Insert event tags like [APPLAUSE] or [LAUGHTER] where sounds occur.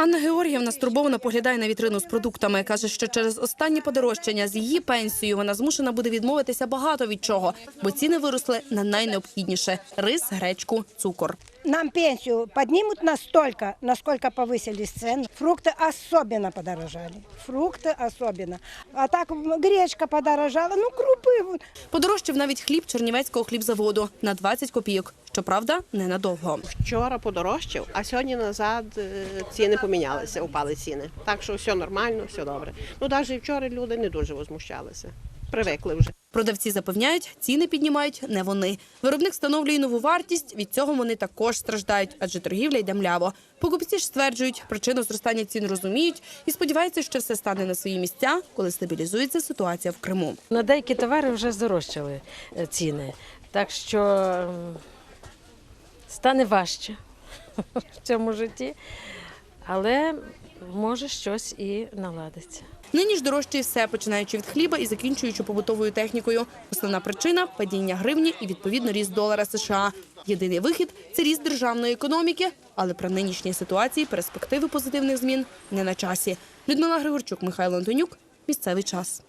Анна Георгіївна стурбовано поглядає на вітрину з продуктами. Каже, що через останні подорожчання з її пенсією вона змушена буде відмовитися багато від чого, бо ціни виросли на найнеобхідніше – рис, гречку, цукор. Нам пенсию поднимут настолько, насколько повысились цены. Фрукты особенно подорожали. Фрукты особенно. А так м, гречка подорожала, ну крупы. вот. Подорожчав навіть хліб Чернівецького хлібзаводу на 20 копійок. Щоправда, ненадовго. Вчора подорожчав, а сьогодні назад е, ціни помінялися, упали ціни. Так що все нормально, все добре. Ну навіть вчора люди не дуже возмущалися. Привикли вже. Продавці запевняють, ціни піднімають не вони. Виробник встановлює нову вартість. Від цього вони також страждають, адже торгівля йде мляво. Покупці ж стверджують, причину зростання цін розуміють і сподіваються, що все стане на свої місця, коли стабілізується ситуація в Криму. На деякі товари вже здорожчали е, ціни, так що стане важче [LAUGHS] в цьому житті, але може щось і наладиться. Нині ж дорожчає все, починаючи від хліба і закінчуючи побутовою технікою. Основна причина падіння гривні і відповідно ріст долара США. Єдиний вихід це ріст державної економіки, але при нинішній ситуації перспективи позитивних змін не на часі. Людмила Григорчук, Михайло Антонюк. Місцевий час.